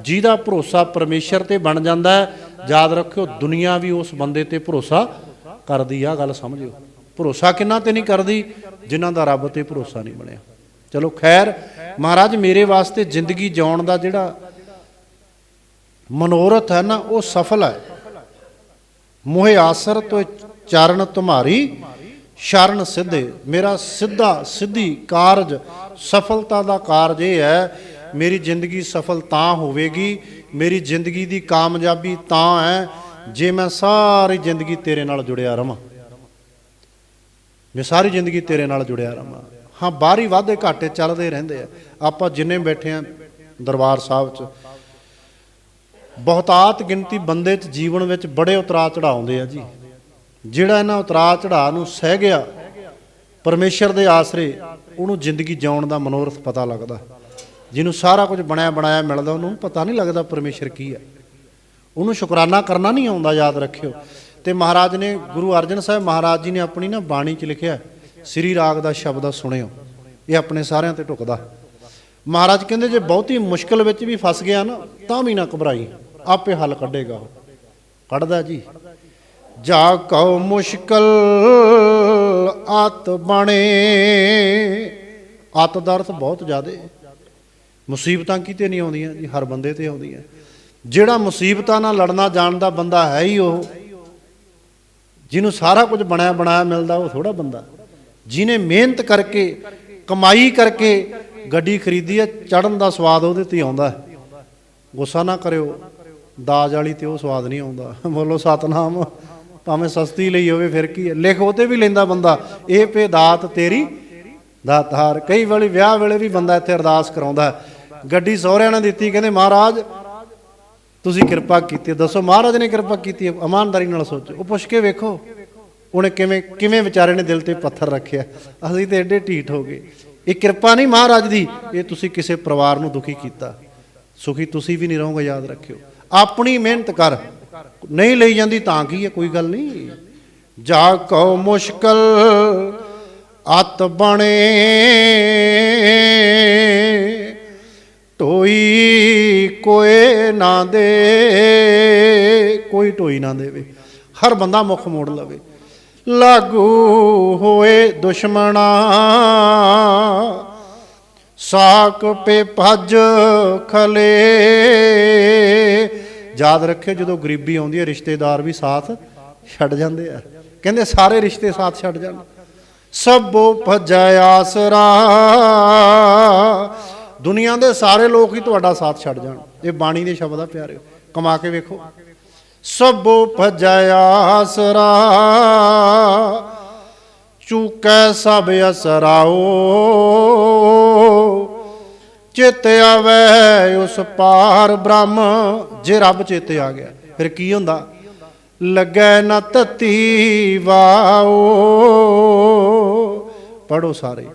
ਜਿਹਦਾ ਭਰੋਸਾ ਪਰਮੇਸ਼ਰ ਤੇ ਬਣ ਜਾਂਦਾ ਹੈ, ਯਾਦ ਰੱਖਿਓ, ਦੁਨੀਆ ਵੀ ਉਸ ਬੰਦੇ ਤੇ ਭਰੋਸਾ ਕਰਦੀ ਆ ਗੱਲ ਸਮਝਿਓ। ਭਰੋਸਾ ਕਿੰਨਾ ਤੇ ਨਹੀਂ ਕਰਦੀ? ਜਿਨ੍ਹਾਂ ਦਾ ਰੱਬ ਤੇ ਭਰੋਸਾ ਨਹੀਂ ਬਣਿਆ। ਚਲੋ ਖੈਰ, ਮਹਾਰਾਜ ਮੇਰੇ ਵਾਸਤੇ ਜ਼ਿੰਦਗੀ ਜਿਉਣ ਦਾ ਜਿਹੜਾ ਮਨੋਰਥ ਹੈ ਨਾ, ਉਹ ਸਫਲ ਹੈ। ਮੋਹਿ ਆਸਰ ਤੋਂ ਚਰਨ ਤੁਮਾਰੀ, ਸ਼ਰਨ ਸਿੱਧੇ। ਮੇਰਾ ਸਿੱਧਾ, ਸਿੱਧੀ ਕਾਰਜ ਸਫਲਤਾ ਦਾ ਕਾਰਜ ਇਹ ਹੈ ਮੇਰੀ ਜ਼ਿੰਦਗੀ ਸਫਲ ਤਾਂ ਹੋਵੇਗੀ, ਮੇਰੀ ਜ਼ਿੰਦਗੀ ਦੀ ਕਾਮਯਾਬੀ ਤਾਂ ਹੈ, ਜੇ ਮੈਂ ਸਾਰੀ ਜ਼ਿੰਦਗੀ ਤੇਰੇ ਨਾਲ ਜੁੜਿਆ ਰਵਾਂ। ਮੈਂ ਸਾਰੀ ਜ਼ਿੰਦਗੀ ਤੇਰੇ ਨਾਲ ਜੁੜਿਆ ਰਵਾਂ। ਹਾਂ ਬਾਹਰੀ ਵਾਧੇ ਘਾਟੇ ਚੱਲਦੇ ਰਹਿੰਦੇ ਆ। ਆਪਾਂ ਜਿੰਨੇ ਬੈਠੇ ਆ ਦਰਬਾਰ ਸਾਹਿਬ 'ਚ, ਬਹੁਤਾਤ ਗਿਣਤੀ ਬੰਦੇ 'ਚ ਜੀਵਨ ਵਿੱਚ ਬੜੇ ਉਤਰਾ ਚੜਾਉਂਦੇ ਆ ਜੀ। ਜਿਹੜਾ ਇਹਨਾਂ ਉਤਰਾ ਚੜਾ ਨੂੰ ਸਹਿ ਗਿਆ, ਪਰਮੇਸ਼ਰ ਦੇ ਆਸਰੇ ਉਹਨੂੰ ਜ਼ਿੰਦਗੀ ਜਿਉਣ ਦਾ ਮਨੋਰਥ ਪਤਾ ਲੱਗਦਾ। ਜਿਹਨੂੰ ਸਾਰਾ ਕੁਝ ਬਣਾਇਆ ਬਣਾਇਆ ਮਿਲਦਾ, ਉਹਨੂੰ ਪਤਾ ਨਹੀਂ ਲੱਗਦਾ ਪਰਮੇਸ਼ਰ ਕੀ ਹੈ ਉਹਨੂੰ ਸ਼ੁਕਰਾਨਾ ਕਰਨਾ ਨਹੀਂ ਆਉਂਦਾ, ਯਾਦ ਰੱਖਿਓ। ਤੇ ਮਹਾਰਾਜ ਨੇ, ਗੁਰੂ ਅਰਜਨ ਸਾਹਿਬ ਮਹਾਰਾਜ ਜੀ ਨੇ ਆਪਣੀ ਨਾ ਬਾਣੀ 'ਚ ਲਿਖਿਆ, ਸ੍ਰੀ ਰਾਗ ਦਾ ਸ਼ਬਦ ਸੁਣਿਓ। ਇਹ ਆਪਣੇ ਸਾਰਿਆਂ ਤੇ ਟੁਕਦਾ ਮਹਾਰਾਜ ਕਹਿੰਦੇ, ਜੇ ਬਹੁਤੀ ਮੁਸ਼ਕਲ ਵਿੱਚ ਵੀ ਫਸ ਗਿਆ ਨਾ, ਤਾਂ ਵੀ ਨਾ ਘਬਰਾਈ। ਆਪੇ ਹੱਲ ਕੱਢੇਗਾ ਉਹ। ਕੱਢਦਾ ਜੀ। ਜਾ ਕਉ ਮੁਸ਼ਕਲ, ਆਤ ਬਣੇ। ਆਤ ਦਾ ਬਹੁਤ ਜ਼ਿਆਦੇ। ਮੁਸੀਬਤਾਂ ਕਿਤੇ ਨਹੀਂ ਆਉਂਦੀਆਂ, ਜੀ, ਹਰ ਬੰਦੇ ਤੇ ਆਉਂਦੀਆਂ। ਜਿਹੜਾ ਮੁਸੀਬਤਾਂ ਨਾਲ ਲੜਨਾ ਜਾਣਦਾ ਬੰਦਾ ਹੈ ਹੀ ਉਹ। ਜਿਹਨੂੰ ਸਾਰਾ ਕੁਝ ਬਣਾਇਆ ਬਣਾਇਆ ਮਿਲਦਾ, ਉਹ ਥੋੜਾ ਬੰਦਾ। ਜਿਹਨੇ ਮਿਹਨਤ ਕਰਕੇ, ਕਮਾਈ ਕਰਕੇ ਗੱਡੀ ਖਰੀਦੀ ਹੈ ਚੜਨ ਦਾ ਸਵਾਦ ਉਹਦੇ ਤੇ ਆਉਂਦਾ ਗੁੱਸਾ ਨਾ ਕਰਿਓ, ਦਾਜ ਵਾਲੀ ਤੇ ਉਹ ਸਵਾਦ ਨਹੀਂ ਆਉਂਦਾ। ਬੋਲੋ, ਸਤਨਾਮ, ਭਾਵੇਂ ਸਸਤੀ ਲਈ ਹੋਵੇ, ਫਿਰ ਕੀ ਹੈ? ਲਿਖ ਉਹਤੇ ਵੀ ਲੈਂਦਾ ਬੰਦਾ, ਇਹ ਪੇ ਦਾਤ ਤੇਰੀ ਦਾਤਾਰ ਕਈ ਵਾਰੀ ਵਿਆਹ ਵੇਲੇ ਵੀ ਬੰਦਾ ਇੱਥੇ ਅਰਦਾਸ ਕਰਾਉਂਦਾ ਹੈ। ਗੱਡੀ ਸਹੁਰਿਆਂ ਨੇ ਦਿੱਤੀ, ਕਹਿੰਦੇ, ਮਹਾਰਾਜ, ਤੁਸੀਂ ਕਿਰਪਾ ਕੀਤੀ ਦੱਸੋ, ਮਹਾਰਾਜ ਨੇ ਕਿਰਪਾ ਕੀਤੀ ਇਮਾਨਦਾਰੀ ਨਾਲ ਸੋਚੋ। ਉਹ ਪੁੱਛ ਕੇ ਵੇਖੋ, ਉਹਨੇ ਕਿਵੇਂ ਕਿਵੇਂ ਵਿਚਾਰੇ ਨੇ ਦਿਲ ਤੇ ਪੱਥਰ ਰੱਖਿਆ। ਅਸੀਂ ਤੇ ਐਡੇ ਢੀਠ ਹੋ ਗਏ। ਇਹ ਕਿਰਪਾ ਨਹੀਂ ਮਹਾਰਾਜ ਦੀ, ਇਹ ਤੁਸੀਂ ਕਿਸੇ ਪਰਿਵਾਰ ਨੂੰ ਦੁਖੀ ਕੀਤਾ। ਸੁਖੀ ਤੁਸੀਂ ਵੀ ਨਹੀਂ ਰਹੋਗੇ, ਯਾਦ ਰੱਖਿਓ। ਆਪਣੀ ਮਿਹਨਤ ਕਰ। ਨਹੀਂ ਲਈ ਜਾਂਦੀ ਤਾਂ ਕੀ ਹੈ? ਕੋਈ ਗੱਲ ਨਹੀਂ। ਜਾ ਕਉ ਮੁਸ਼ਕਲ, ਅਤ ਬਣੇ। ਟੋਈ ਕੋਏ ਨਾ ਦੇ, ਕੋਈ ਟੋਈ ਨਾ ਦੇਵੇ। ਹਰ ਬੰਦਾ ਮੁਖ ਮੋੜ ਲਵੇ। ਲਾਗੂ ਹੋਏ ਦੁਸ਼ਮਣਾ, ਸਾਕ ਪੇ ਭੱਜ ਖਲੇ। ਯਾਦ ਰੱਖਿਓ, ਜਦੋਂ ਗਰੀਬੀ ਆਉਂਦੀ ਹੈ, ਰਿਸ਼ਤੇਦਾਰ ਵੀ ਸਾਥ ਛੱਡ ਜਾਂਦੇ ਆ। ਕਹਿੰਦੇ ਸਾਰੇ ਰਿਸ਼ਤੇ ਸਾਥ ਛੱਡ ਜਾਣ। ਸਭੋ ਭਜੈ ਆਸਰਾ ਦੁਨੀਆ ਦੇ ਸਾਰੇ ਲੋਕ ਹੀ ਤੁਹਾਡਾ ਸਾਥ ਛੱਡ ਜਾਣ। ਇਹ ਬਾਣੀ ਦੇ ਸ਼ਬਦ ਆ ਪਿਆਰਿਓ, ਕਮਾ ਕੇ ਵੇਖੋ। ਸਭੋ ਭਜੈ ਆਸਰਾ, ਚੁਕੈ ਸਭ ਅਸਰਾਓ, ਚਿਤ ਆਵੇ ਉਸ ਪਾਰ ਬ੍ਰਹਮ, ਜੇ ਰੱਬ ਚੇਤੇ ਆ ਗਿਆ, ਫਿਰ ਕੀ ਹੁੰਦਾ? ਲੱਗੈ ਨਾ ਤਤੀ ਵਾਓ ਪੜੋ ਸਾਰੇ।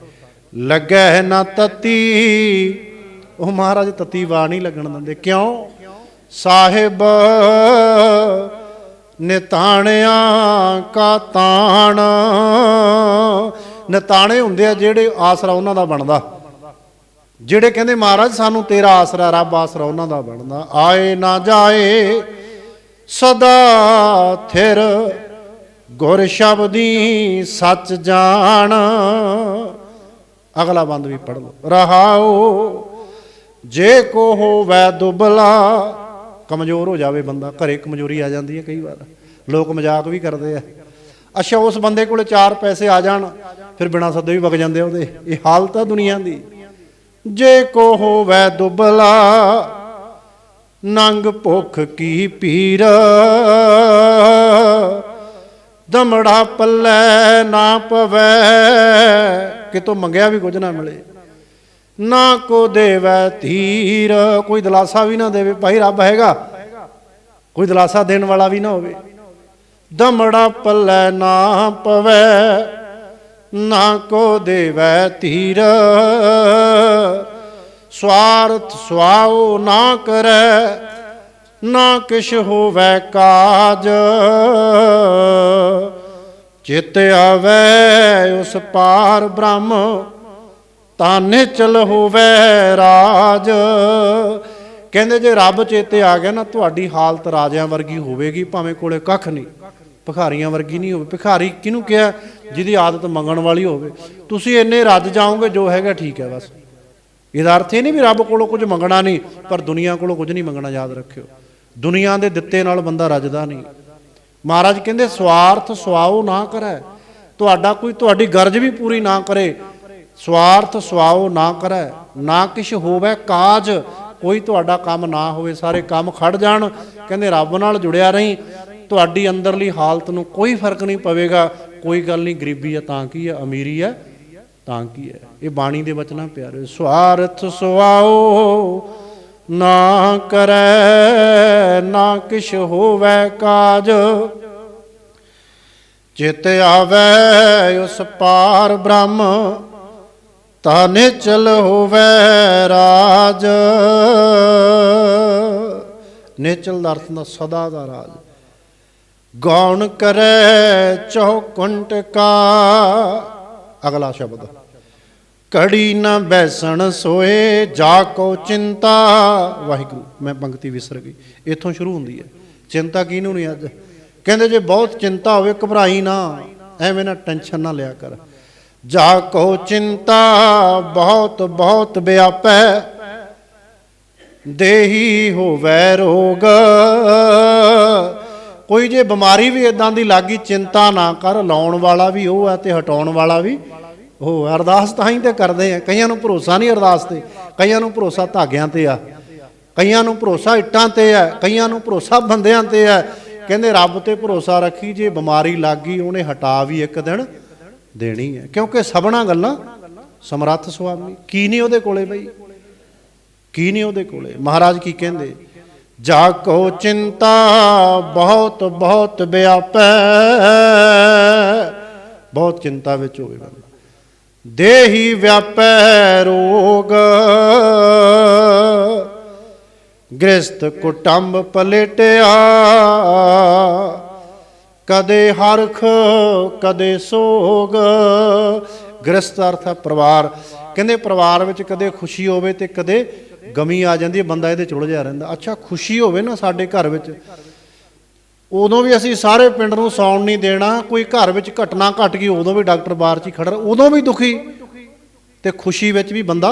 ਲੱਗੈ ਨਾ ਤਤੀ। ਉਹ ਮਹਾਰਾਜ ਤਤੀ ਵਾ ਨਹੀਂ ਲੱਗਣ ਦਿੰਦੇ। ਕਿਉਂ? ਸਾਹਿਬ ਨਿਤਾਣਿਆਂ ਕਾ ਤਾਣ। ਨਿਤਾਣੇ ਹੁੰਦੇ ਆ ਜਿਹੜੇ ਆਸਰਾ ਉਹਨਾਂ ਦਾ ਬਣਦਾ। ਜਿਹੜੇ ਕਹਿੰਦੇ, ਮਹਾਰਾਜ, ਸਾਨੂੰ ਤੇਰਾ ਆਸਰਾ ਰੱਬ ਆਸਰਾ ਉਹਨਾਂ ਦਾ ਬਣਦਾ। ਆਏ ਨਾ ਜਾਏ, ਸਦਾ ਥਿਰ ਗੁਰ ਸ਼ਬਦੀ ਸੱਚ ਜਾਣ। ਅਗਲਾ ਬੰਦ ਵੀ ਪੜ ਲਓ। ਰਹਾਓ, ਜੇ ਕੋ ਹੋਵੇ ਦੁਬਲਾ, ਕਮਜ਼ੋਰ ਹੋ ਜਾਵੇ ਬੰਦਾ, ਘਰੇ ਕਮਜ਼ੋਰੀ ਆ ਜਾਂਦੀ ਹੈ ਕਈ ਵਾਰ। ਲੋਕ ਮਜ਼ਾਕ ਵੀ ਕਰਦੇ ਆ। ਅੱਛਾ, ਉਸ ਬੰਦੇ ਕੋਲੇ ਚਾਰ ਪੈਸੇ ਆ ਜਾਣ, ਫਿਰ ਬਿਨਾਂ ਸੱਦੇ ਵੀ ਵਗ ਜਾਂਦੇ ਉਹਦੇ। ਇਹ ਹਾਲਤ ਆ ਦੁਨੀਆ ਦੀ। ਜੇ ਕੋ ਹੋਵੇ ਦੁਬਲਾ, ਨੰਗ ਭੁੱਖ ਕੀ ਪੀਰ। ਦਮੜਾ ਪੱਲੇ ਨਾ ਪਵੇ ਕਿਤੋਂ ਮੰਗਿਆ ਵੀ ਕੁਝ ਨਾ ਮਿਲੇ। ਨਾ ਕੋ ਦੇਵੈ ਧੀਰ। ਕੋਈ ਦਲਾਸਾ ਵੀ ਨਾ ਦੇਵੇ। ਭਾਈ ਰੱਬ ਹੈਗਾ। ਕੋਈ ਦਲਾਸਾ ਦੇਣ ਵਾਲਾ ਵੀ ਨਾ ਹੋਵੇ। ਦਮੜਾ ਪੱਲੇ ਨਾ ਪਵੇ। ਨਾ ਕੋ ਦੇਵੈ ਧੀਰ। ਸਵਾਰਥ ਸੁਆਉ ਨਾ ਕਰੈ। ਨਾ ਕਿਛ ਹੋਵੇ ਕਾਜ। ਚਿਤ ਆਵੇ, ਉਸ ਪਾਰ ਬ੍ਰਹਮ, ਤਾਂ ਨਿਚਲ ਹੋਵੇ ਰਾਜ। ਕਹਿੰਦੇ ਜੇ ਰੱਬ ਚੇਤੇ ਆ ਗਿਆ ਨਾ, ਤੁਹਾਡੀ ਹਾਲਤ ਰਾਜਿਆਂ ਵਰਗੀ ਹੋਵੇਗੀ, ਭਾਵੇਂ ਕੋਲੇ ਕੱਖ ਨਹੀਂ। ਭਿਖਾਰੀਆਂ ਵਰਗੀ ਨਹੀਂ ਹੋਵੇ। ਭਿਖਾਰੀ ਕਿਹਨੂੰ ਕਿਹਾ? ਜਿਹਦੀ ਆਦਤ ਮੰਗਣ ਵਾਲੀ ਹੋਵੇ। ਤੁਸੀਂ ਇੰਨੇ ਰੱਜ ਜਾਓਗੇ, ਜੋ ਹੈਗਾ ਠੀਕ ਹੈ ਬਸ। ਇਹਦਾ ਅਰਥ ਇਹ ਨਹੀਂ ਵੀ ਰੱਬ ਕੋਲੋਂ ਕੁਝ ਮੰਗਣਾ ਨਹੀਂ, ਪਰ ਦੁਨੀਆ ਕੋਲੋਂ ਕੁਝ ਨਹੀਂ ਮੰਗਣਾ, ਯਾਦ ਰੱਖਿਓ। ਦੁਨੀਆ ਦੇ ਦਿੱਤੇ ਨਾਲ ਬੰਦਾ ਰੱਜਦਾ ਨਹੀਂ। ਮਹਾਰਾਜ ਕਹਿੰਦੇ, ਸਵਾਰਥ ਸਵਾਓ ਨਾ ਕਰੈ। ਤੁਹਾਡਾ ਕੋਈ, ਤੁਹਾਡੀ ਗਰਜ ਵੀ ਪੂਰੀ ਨਾ ਕਰੇ। ਸਵਾਰਥ ਸਵਾਓ ਨਾ ਕਰੈ। ਨਾ ਕਿਛ ਹੋਵੇ ਕਾਜ, ਕੋਈ ਤੁਹਾਡਾ ਕੰਮ ਨਾ ਹੋਵੇ। ਸਾਰੇ ਕੰਮ ਖੜ ਜਾਣ। ਕਹਿੰਦੇ, ਰੱਬ ਨਾਲ ਜੁੜਿਆ ਰਹੀਂ। ਤੁਹਾਡੀ ਅੰਦਰਲੀ ਹਾਲਤ ਨੂੰ ਕੋਈ ਫ਼ਰਕ ਨਹੀਂ ਪਵੇਗਾ। ਕੋਈ ਗੱਲ ਨਹੀਂ, ਗਰੀਬੀ ਆ, ਤਾਂ ਕੀ ਆ? ਅਮੀਰੀ ਆ, ਤਾਂ ਕੀ ਹੈ ਇਹ ਬਾਣੀ ਦੇ ਬਚਨਾਂ ਪਿਆਰੇ। ਸਵਾਰਥ ਸੁਆਓ ਨਾ ਕਰੈ। ਨਾ ਕਿਛ ਹੋਵੇ ਕਾਜ ਚਿਤ ਆਵੇ ਉਸ ਪਾਰ ਬ੍ਰਹਮ ਤਾਂ ਨਿਚਲ ਹੋਵੇ ਰਾਜ। ਨਿਚਲ ਦਾ ਅਰਥ ਹੁੰਦਾ ਸਦਾ ਦਾ ਰਾਜ। ਗੌਣ ਕਰੈ ਚੌਕੁੰਟ ਕਾ। ਅਗਲਾ ਸ਼ਬਦ। ਕੜੀ ਨਾ ਬੈਸਣ ਸੋਏ, ਜਾ ਕੋ ਚਿੰਤਾ। ਵਾਹਿਗੁਰੂ, ਮੈਂ ਪੰਕਤੀ ਵਿਸਰ ਗਈ। ਇੱਥੋਂ ਸ਼ੁਰੂ ਹੁੰਦੀ ਹੈ। ਚਿੰਤਾ ਕਿਹਨੂੰ ਨਹੀਂ ਅੱਜ? ਕਹਿੰਦੇ ਜੇ ਬਹੁਤ ਚਿੰਤਾ ਹੋਵੇ, ਘਬਰਾਈ ਨਾ, ਐਵੇਂ ਨਾ ਟੈਨਸ਼ਨ ਨਾ ਲਿਆ ਕਰ ਜਾ ਕੋ ਚਿੰਤਾ, ਬਹੁਤ ਬਹੁਤ ਵਿਆਪੈ ਦੇਹੀ ਹੋਵੈ ਰੋਗ ਕੋਈ ਜੇ ਬਿਮਾਰੀ ਵੀ ਇਦਾਂ ਦੀ ਲੱਗੀ ਚਿੰਤਾ ਨਾ ਕਰ, ਲਾਉਣ ਵਾਲਾ ਵੀ ਉਹ ਹੈ ਤੇ ਹਟਾਉਣ ਵਾਲਾ ਵੀ ਉਹ ਹੈ। ਅਰਦਾਸ ਤਾਂ ਹੀ ਤੇ ਕਰਦੇ ਆ ਕਈਆਂ ਨੂੰ ਭਰੋਸਾ ਨਹੀਂ ਅਰਦਾਸ ਤੇ, ਕਈਆਂ ਨੂੰ ਭਰੋਸਾ ਧਾਗਿਆਂ ਤੇ ਆ, ਕਈਆਂ ਨੂੰ ਭਰੋਸਾ ਇੱਟਾਂ ਤੇ ਆ, ਕਈਆਂ ਨੂੰ ਭਰੋਸਾ ਬੰਦਿਆਂ ਤੇ ਆ ਕਹਿੰਦੇ ਰੱਬ ਤੇ ਭਰੋਸਾ ਰੱਖੀ, ਜੇ ਬਿਮਾਰੀ ਲੱਗ ਗਈ ਉਹਨੇ ਹਟਾ ਵੀ ਇੱਕ ਦਿਨ ਦੇਣੀ ਹੈ। ਕਿਉਂਕਿ ਸਭਨਾ ਗੱਲਾਂ ਸਮਰੱਥ ਸੁਆਮੀ। ਕੀ ਨਹੀਂ ਉਹਦੇ ਕੋਲੇ ਬਈ? ਕੀ ਨਹੀਂ ਉਹਦੇ ਕੋਲੇ? ਮਹਾਰਾਜ ਕੀ ਕਹਿੰਦੇ? ਜਾ ਕੋ ਚਿੰਤਾ, ਬਹੁਤ ਬਹੁਤ ਵਿਆਪੈ ਬਹੁਤ ਚਿੰਤਾ ਵਿੱਚ ਹੋਵੇ ਬੰਦਾ। ਦੇਹੀ ਵਿਆਪੈ ਰੋਗ। ਗ੍ਰਸਤ ਕੁਟੰਬ ਪਲੇਟਿਆ। ਕਦੇ ਹਰਖ, ਕਦੇ ਸੋਗ। ਗ੍ਰਸਤ ਅਰਥ ਹੈ ਪਰਿਵਾਰ। ਕਹਿੰਦੇ ਪਰਿਵਾਰ ਵਿੱਚ ਕਦੇ ਖੁਸ਼ੀ ਹੋਵੇ ਤੇ ਕਦੇ ਗਮੀ ਆ ਜਾਂਦੀ ਹੈ, ਬੰਦਾ ਇਹਦੇ ਚ ਉਲਝ ਜਾ ਰਹਿੰਦਾ। ਅੱਛਾ, ਖੁਸ਼ੀ ਹੋਵੇ ਨਾ ਸਾਡੇ ਘਰ ਵਿੱਚ, ਉਦੋਂ ਵੀ ਅਸੀਂ ਸਾਰੇ ਪਿੰਡ ਨੂੰ ਸੌਣ ਨਹੀਂ ਦੇਣਾ। ਕੋਈ ਘਰ ਵਿੱਚ ਘਟਨਾ ਘਟ ਗਈ, ਉਦੋਂ ਵੀ ਡਾਕਟਰ ਬਾਹਰ 'ਚ ਹੀ ਖੜਾ ਉਦੋਂ ਵੀ ਦੁਖੀ। ਤੇ ਖੁਸ਼ੀ ਵਿੱਚ ਵੀ ਬੰਦਾ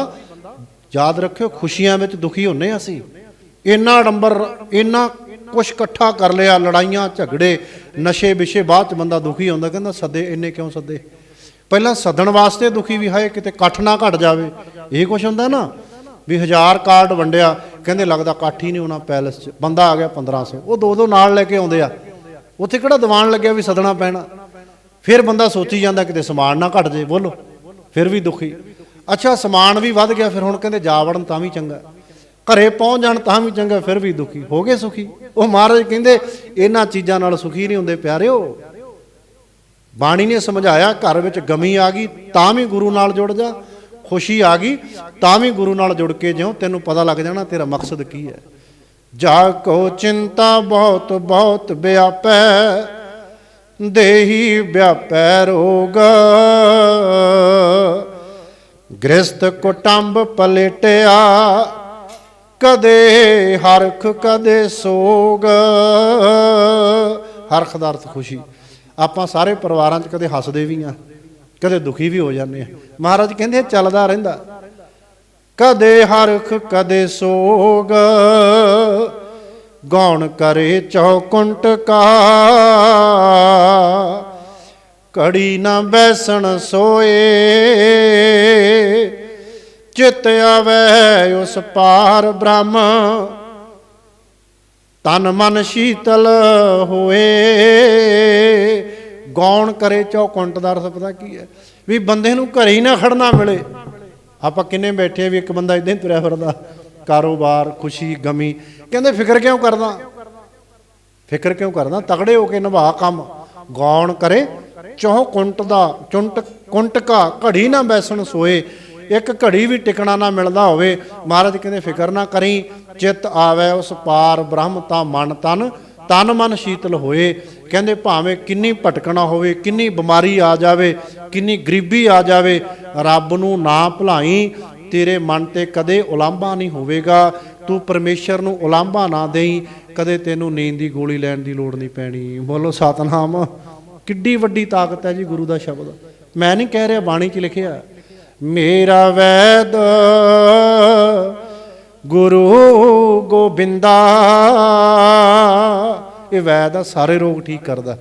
ਯਾਦ ਰੱਖਿਓ, ਖੁਸ਼ੀਆਂ ਵਿੱਚ ਦੁਖੀ ਹੁੰਨੇ ਹਾਂ ਅਸੀਂ। ਇੰਨਾ ਡੰਬਰ, ਇੰਨਾ ਕੁਛ ਇਕੱਠਾ ਕਰ ਲਿਆ, ਲੜਾਈਆਂ, ਝਗੜੇ, ਨਸ਼ੇ ਵਿਸ਼ੇ, ਬਾਅਦ ਚ ਬੰਦਾ ਦੁਖੀ ਹੁੰਦਾ, ਕਹਿੰਦਾ ਸੱਦੇ, ਇੰਨੇ ਕਿਉਂ ਸੱਦੇ? ਪਹਿਲਾਂ ਸੱਦਣ ਵਾਸਤੇ ਦੁਖੀ ਵੀ ਹਾਏ, ਕਿਤੇ ਇਕੱਠ ਨਾ ਘਟ ਜਾਵੇ। ਇਹ ਕੁਛ ਹੁੰਦਾ ਨਾ, ਵੀ ਹਜ਼ਾਰ ਕਾਰਡ ਵੰਡਿਆ, ਕਹਿੰਦੇ ਲੱਗਦਾ ਇਕੱਠ ਹੀ ਨਹੀਂ ਹੋਣਾ ਪੈਲਸ 'ਚ। ਬੰਦਾ ਆ ਗਿਆ 1500 ਉਹ ਦੋ ਦੋ ਨਾਲ ਲੈ ਕੇ ਆਉਂਦੇ ਆ। ਉੱਥੇ ਕਿਹੜਾ ਦੀਵਾਨ ਲੱਗਿਆ ਵੀ ਸੱਦਣਾ ਪੈਣਾ? ਫਿਰ ਬੰਦਾ ਸੋਚੀ ਜਾਂਦਾ ਕਿਤੇ ਸਮਾਨ ਨਾ ਘਟ ਜੇ, ਬੋਲੋ। ਫਿਰ ਵੀ ਦੁਖੀ। ਅੱਛਾ, ਸਮਾਨ ਵੀ ਵੱਧ ਗਿਆ, ਫਿਰ ਹੁਣ ਕਹਿੰਦੇ ਜਾ ਵੜਨ ਤਾਂ ਵੀ ਚੰਗਾ। ਘਰੇ ਪਹੁੰਚ ਜਾਣ ਤਾਂ ਵੀ ਚੰਗਾ, ਫਿਰ ਵੀ ਦੁਖੀ। ਹੋ ਗਏ ਸੁਖੀ। ਉਹ ਮਹਾਰਾਜ ਕਹਿੰਦੇ, ਇਹਨਾਂ ਚੀਜ਼ਾਂ ਨਾਲ ਸੁਖੀ ਨਹੀਂ ਹੁੰਦੇ ਪਿਆਰਿਓ। ਬਾਣੀ ਨੇ ਸਮਝਾਇਆ, ਘਰ ਵਿੱਚ ਗਮੀ ਆ ਗਈ, ਤਾਂ ਵੀ ਗੁਰੂ ਨਾਲ ਜੁੜ ਜਾ। ਖੁਸ਼ੀ ਆ ਗਈ, ਤਾਂ ਵੀ ਗੁਰੂ ਨਾਲ ਜੁੜ ਕੇ ਜਿਉ। ਤੈਨੂੰ ਪਤਾ ਲੱਗ ਜਾਣਾ, ਤੇਰਾ ਮਕਸਦ ਕੀ ਹੈ। ਜਾ ਕੋ ਚਿੰਤਾ ਬਹੁਤ ਬਹੁਤ ਵਿਆਪੈ, ਦੇਹੀ ਵਿਆਪੈ ਰੋਗ। ਗ੍ਰਸਤ ਕੁਟੰਬ ਪਲਟਿਆ ਕਦੇ ਹਰਖ ਕਦੇ ਸੋਗ। ਹਰਖ ਦਾ ਅਰਥ ਖੁਸ਼ੀ। ਆਪਾਂ ਸਾਰੇ ਪਰਿਵਾਰਾਂ 'ਚ ਕਦੇ ਹੱਸਦੇ ਵੀ ਆ, ਕਦੇ ਦੁਖੀ ਵੀ ਹੋ ਜਾਂਦੇ ਆ। ਮਹਾਰਾਜ ਕਹਿੰਦੇ ਚੱਲਦਾ ਰਹਿੰਦਾ। ਕਦੇ ਹਰਖ ਕਦੇ ਸੋਗ। ਗੌਣ ਕਰੇ ਚੌਕੁੰਟ ਕਾ। ਕੜੀ ਨਾ ਬੈਸਣ ਸੋਏ। ਚਿਤ ਆਵੇ, ਉਸ ਪਾਰ ਬ੍ਰਹਮ। ਤਨ ਮਨ ਸ਼ੀਤਲ ਹੋਏ। ਗੌਣ ਕਰੇ ਚੌਕੁੰਟ ਦਾ ਅਰਥ ਪਤਾ ਕੀ ਹੈ? ਵੀ ਬੰਦੇ ਨੂੰ ਘਰੇ ਹੀ ਨਾ ਖੜਨਾ ਮਿਲੇ। ਆਪਾਂ ਕਿੰਨੇ ਬੈਠੇ ਵੀ ਇੱਕ ਬੰਦਾ ਇਦਾਂ ਹੀ ਤੁਰਿਆ ਫਿਰਦਾ। ਕਾਰੋਬਾਰ, ਖੁਸ਼ੀ, ਗਮੀ। ਕਹਿੰਦੇ, ਫਿਕਰ ਕਿਉਂ ਕਰਦਾ? ਫਿਕਰ ਕਿਉਂ ਕਰਦਾ? ਤਗੜੇ ਹੋ ਕੇ ਨਿਭਾ ਕੰਮ। ਗੌਣ ਕਰੇ ਚੌ ਕੁੰਟ ਦਾ ਚੁੰਟ ਕੁੰਟਕਾ ਘੜੀ ਨਾ ਬੈਸਣ ਸੋਏ। ਇੱਕ ਘੜੀ ਵੀ ਟਿਕਣਾ ਨਾ ਮਿਲਦਾ ਹੋਵੇ, ਮਹਾਰਾਜ ਕਹਿੰਦੇ, ਫਿਕਰ ਨਾ ਕਰੀ, ਚਿੱਤ ਆਵੇ ਉਸ ਪਾਰ, ਬ੍ਰਹਮ ਤਾਂ ਮਨ ਤਨ ਤਨ ਮਨ ਸ਼ੀਤਲ ਹੋਏ। ਕਹਿੰਦੇ, ਭਾਵੇਂ ਕਿੰਨੀ ਭਟਕਣਾ ਹੋਵੇ, ਕਿੰਨੀ ਬਿਮਾਰੀ ਆ ਜਾਵੇ, ਕਿੰਨੀ ਗਰੀਬੀ ਆ ਜਾਵੇ, ਰੱਬ ਨੂੰ ਨਾ ਭੁਲਾਈ, ਤੇਰੇ ਮਨ ਤੇ ਕਦੇ ਉਲਾਂਭਾ ਨਹੀਂ ਹੋਵੇਗਾ। ਤੂੰ ਪਰਮੇਸ਼ਰ ਨੂੰ ਉਲਾਂਭਾ ਨਾ ਦੇਈ, ਕਦੇ ਤੈਨੂੰ ਨੀਂਦ ਦੀ ਗੋਲੀ ਲੈਣ ਦੀ ਲੋੜ ਨਹੀਂ ਪੈਣੀ। ਬੋਲੋ, ਸਤਨਾਮ। ਕਿੱਡੀ ਵੱਡੀ ਤਾਕਤ ਹੈ ਜੀ ਗੁਰੂ ਦਾ ਸ਼ਬਦ। ਮੈਂ ਨਹੀਂ ਕਹਿ ਰਿਹਾ ਬਾਣੀ 'ਚ ਲਿਖਿਆ। ਮੇਰਾ ਵੈਦ ਗੁਰੂ ਗੋਬਿੰਦਾ। ਇਹ ਵੈਦ ਆ, ਸਾਰੇ ਰੋਗ ਠੀਕ ਕਰਦਾ।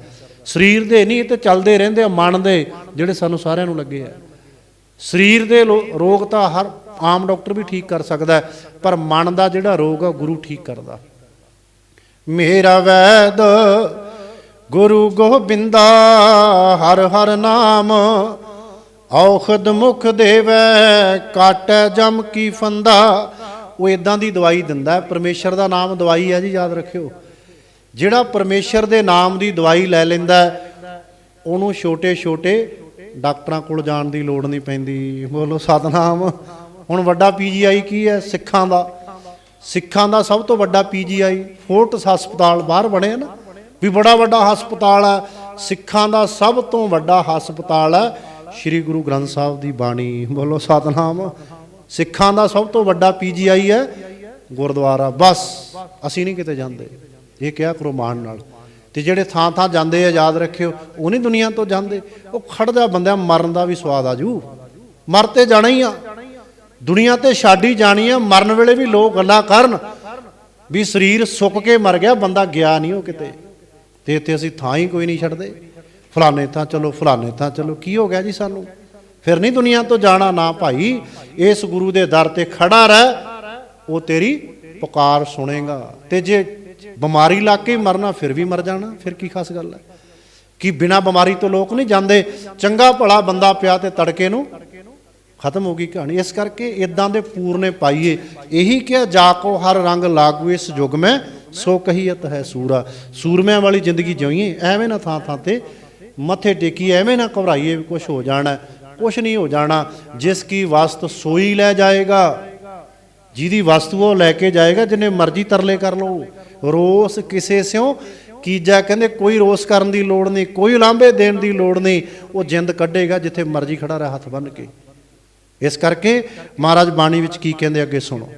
ਸਰੀਰ ਦੇ ਨਹੀਂ, ਇਹ ਤੇ ਚੱਲਦੇ ਰਹਿੰਦੇ ਆ ਮਨ ਦੇ ਜਿਹੜੇ ਸਾਨੂੰ ਸਾਰਿਆਂ ਨੂੰ ਲੱਗੇ ਆ। ਸਰੀਰ ਦੇ ਲੋ- ਰੋਗ ਤਾਂ ਹਰ ਆਮ ਡਾਕਟਰ ਵੀ ਠੀਕ ਕਰ ਸਕਦਾ ਪਰ ਮਨ ਦਾ ਜਿਹੜਾ ਰੋਗ ਆ ਗੁਰੂ ਠੀਕ ਕਰਦਾ। ਮੇਰਾ ਵੈਦ ਗੁਰੂ ਗੋਬਿੰਦਾ, ਹਰ ਹਰ ਨਾਮ ਔਖਦ ਮੁਖ ਦੇਵੈ, ਕਾਟੈ ਜਮ ਕੀ ਫੰਦਾ। ਉਹ ਇਦਾਂ ਦੀ ਦਵਾਈ ਦਿੰਦਾ ਹੈ। ਪਰਮੇਸ਼ਰ ਦਾ ਨਾਮ ਦਵਾਈ ਹੈ ਜੀ, ਯਾਦ ਰੱਖਿਓ। ਜਿਹੜਾ ਪਰਮੇਸ਼ਰ ਦੇ ਨਾਮ ਦੀ ਦਵਾਈ ਲੈ ਲੈਂਦਾ ਉਹਨੂੰ ਛੋਟੇ ਛੋਟੇ ਡਾਕਟਰਾਂ ਕੋਲ ਜਾਣ ਦੀ ਲੋੜ ਨਹੀਂ ਪੈਂਦੀ। ਬੋਲੋ ਸਤਨਾਮ। ਹੁਣ ਵੱਡਾ ਪੀਜੀਆਈ ਕੀ ਹੈ? ਸਿੱਖਾਂ ਦਾ। ਸਿੱਖਾਂ ਦਾ ਸਭ ਤੋਂ ਵੱਡਾ ਪੀਜੀਆਈ ਫੋਰਟਸ ਹਸਪਤਾਲ ਬਾਹਰ ਬਣਿਆ ਨਾ। ਵੀ ਬੜਾ ਵੱਡਾ ਹਸਪਤਾਲ ਹੈ। ਸਿੱਖਾਂ ਦਾ ਸਭ ਤੋਂ ਵੱਡਾ ਹਸਪਤਾਲ ਹੈ। ਸ੍ਰੀ ਗੁਰੂ ਗ੍ਰੰਥ ਸਾਹਿਬ ਦੀ ਬਾਣੀ। ਬੋਲੋ ਸਤਨਾਮ। ਸਿੱਖਾਂ ਦਾ ਸਭ ਤੋਂ ਵੱਡਾ ਪੀਜੀਆਈ ਹੈ ਗੁਰਦੁਆਰਾ। ਬਸ, ਅਸੀਂ ਨਹੀਂ ਕਿਤੇ ਜਾਂਦੇ। ਇਹ ਕਿਹਾ ਕਰੋ ਮਾਣ ਨਾਲ। ਤੇ ਜਿਹੜੇ ਥਾਂ ਥਾਂ ਜਾਂਦੇ ਆ, ਯਾਦ ਰੱਖਿਓ, ਉਹ ਨਹੀਂ ਦੁਨੀਆ ਤੋਂ ਜਾਂਦੇ। ਉਹ ਖੜਦਾ ਬੰਦਿਆਂ ਮਰਨ ਦਾ ਵੀ ਸਵਾਦ ਆਜੂ ਮਰ ਤੇ ਜਾਣਾ ਹੀ ਆ। ਦੁਨੀਆ ਤੇ ਛਾਡੀ ਜਾਣੀ ਆ, ਮਰਨ ਵੇਲੇ ਵੀ ਲੋਕ ਗੱਲਾਂ ਕਰਨ। ਵੀ ਸਰੀਰ ਸੁੱਕ ਕੇ ਮਰ ਗਿਆ, ਬੰਦਾ ਗਿਆ ਨਹੀਂ ਉਹ ਕਿਤੇ। ਤੇ ਇੱਥੇ ਅਸੀਂ ਥਾਂ ਹੀ ਕੋਈ ਨਹੀਂ ਛੱਡਦੇ। ਫਲਾਣੇ ਥਾਂ ਚਲੋ, ਫਲਾਣੇ ਥਾਂ ਚਲੋ। ਕੀ ਹੋ ਗਿਆ ਜੀ ਸਾਨੂੰ? ਫਿਰ ਨਹੀਂ ਦੁਨੀਆ ਤੋਂ ਜਾਣਾ ਨਾ ਭਾਈ। ਇਸ ਗੁਰੂ ਦੇ ਦਰ ਤੇ ਖੜਾ ਰਹਿ, ਉਹ ਤੇਰੀ ਪੁਕਾਰ ਸੁਣੇਗਾ। ਤੇ ਜੇ ਬਿਮਾਰੀ ਲੱਗ ਕੇ ਮਰਨਾ, ਫਿਰ ਵੀ ਮਰ ਜਾਣਾ। ਫਿਰ ਕੀ ਖਾਸ ਗੱਲ ਹੈ? ਕਿ ਬਿਨਾ ਬਿਮਾਰੀ ਤੋਂ ਲੋਕ ਨਹੀਂ ਜਾਂਦੇ? ਚੰਗਾ ਭਲਾ ਬੰਦਾ ਪਿਆ ਤੇ ਤੜਕੇ ਨੂੰ ਖਤਮ ਹੋ ਗਈ ਕਹਾਣੀ। ਇਸ ਕਰਕੇ ਇਦਾਂ ਦੇ ਪੂਰਨੇ ਪਾਈਏ। ਇਹੀ ਕਿਹਾ, ਜਾ ਕੋ ਹਰ ਰੰਗ ਲਾਗੂ ਇਸ ਯੁਗ ਮੈਂ, ਸੋ ਕਹੀਤ ਹੈ ਸੂਰਾ। ਸੂਰਮਿਆਂ ਵਾਲੀ ਜ਼ਿੰਦਗੀ ਜਿਉਈਏ, ਐਵੇਂ ਨਾ ਥਾਂ ਥਾਂ ਤੇ ਮੱਥੇ ਟੇਕੀ, ਐਵੇਂ ਨਾ ਘਬਰਾਈਏ ਵੀ ਕੁਝ ਹੋ ਜਾਣਾ ਕੁਝ ਨਹੀਂ ਹੋ ਜਾਣਾ। ਜਿਸ ਕੀ ਵਸਤ ਸੋਈ ਲੈ ਜਾਏਗਾ, ਜਿਹਦੀ ਵਸਤੂ ਉਹ ਲੈ ਕੇ ਜਾਏਗਾ, ਜਿੰਨੇ ਮਰਜ਼ੀ ਤਰਲੇ ਕਰ ਲਓ। ਰੋਸ ਕਿਸੇ ਸਿਓ ਕੀਜਾ ਕਹਿੰਦੇ ਕੋਈ ਰੋਸ ਕਰਨ ਦੀ ਲੋੜ ਨਹੀਂ, ਕੋਈ ਲਾਂਭੇ ਦੇਣ ਦੀ ਲੋੜ ਨਹੀਂ, ਉਹ ਜਿੰਦ ਕੱਢੇਗਾ ਜਿੱਥੇ ਮਰਜ਼ੀ ਖੜਾ ਰਹਿ, ਹੱਥ ਬੰਨ ਕੇ। ਇਸ ਕਰਕੇ ਮਹਾਰਾਜ ਬਾਣੀ ਵਿੱਚ ਕੀ ਕਹਿੰਦੇ ਅੱਗੇ ਸੁਣੋ।